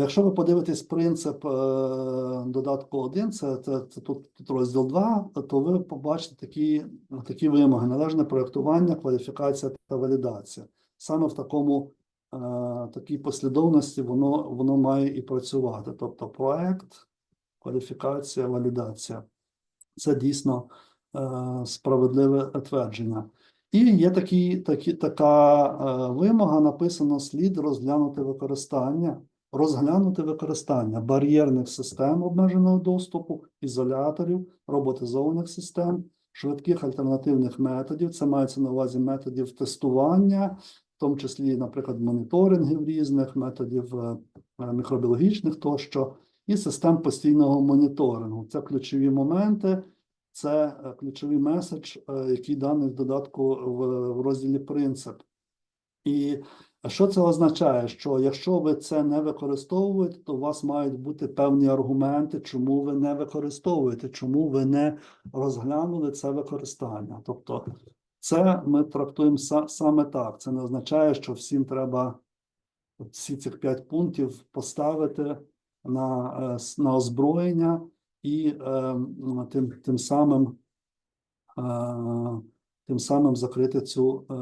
Якщо ви подивитесь принцип е, додатку 1, це, це, це тут, тут розділ 2, то ви побачите такі, такі вимоги: належне проєктування, кваліфікація та валідація. Саме в такому е, такій послідовності воно, воно має і працювати. Тобто проект, кваліфікація, валідація. Це дійсно е, справедливе твердження. І є такі, такі, така е, вимога, написано слід розглянути використання, розглянути використання бар'єрних систем обмеженого доступу, ізоляторів, роботизованих систем, швидких альтернативних методів. Це мається на увазі методів тестування, в тому числі, наприклад, моніторингів різних, методів е, е, мікробіологічних тощо, і систем постійного моніторингу. Це ключові моменти. Це е, ключовий меседж, який даний в додатку в розділі принцип. І що це означає? Що якщо ви це не використовуєте, то у вас мають бути певні аргументи, чому ви не використовуєте, чому ви не розглянули це використання. Тобто, це ми трактуємо са- саме так. Це не означає, що всім треба всі цих п'ять пунктів поставити на, е, на озброєння і е, тим, тим самим е, тим самим закрити цю е,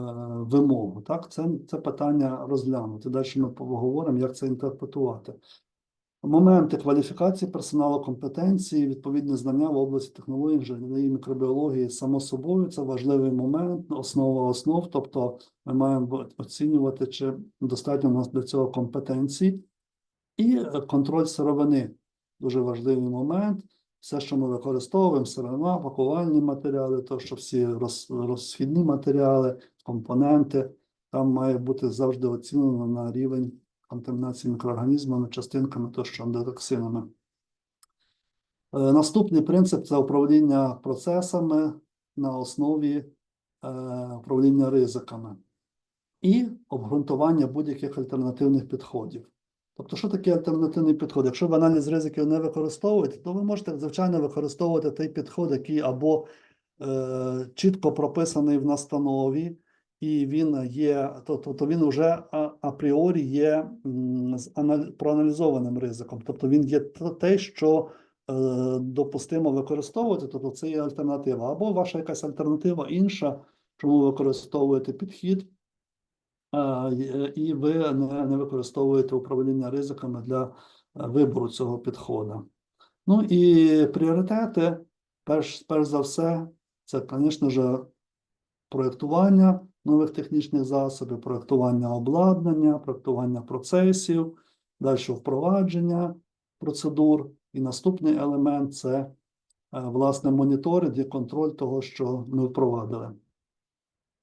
вимогу. Так, це, це питання розглянути. Далі ми поговоримо, як це інтерпретувати. Моменти кваліфікації персоналу, компетенції, відповідні знання в області технології, інженерії, мікробіології, само собою, це важливий момент, основа основ. Тобто, ми маємо оцінювати, чи достатньо у нас для цього компетенцій, і контроль сировини дуже важливий момент. Все, що ми використовуємо, сировина, пакувальні матеріали, то що всі роз, розхідні матеріали, компоненти, там має бути завжди оцінено на рівень контамінації мікроорганізмами, частинками тощо ендотоксинами. Е, Наступний принцип це управління процесами на основі е, управління ризиками і обґрунтування будь-яких альтернативних підходів. Тобто, що таке альтернативний підход? Якщо ви аналіз ризиків не використовуєте, то ви можете, звичайно, використовувати той підход, який або е, чітко прописаний в настанові, і він є, то, то, то він вже апріорі є з анал- проаналізованим ризиком. Тобто він є те, що е, допустимо використовувати, тобто це є альтернатива. Або ваша якась альтернатива інша, чому ви використовуєте підхід, і- ви не, не використовуєте управління ризиками для е, вибору цього підходу. Ну і пріоритети, перш, перш за все, це, звісно ж, проєктування нових технічних засобів, проєктування обладнання, проєктування процесів, далі впровадження процедур. І наступний елемент це е, власне моніторинг і контроль того, що ми впровадили.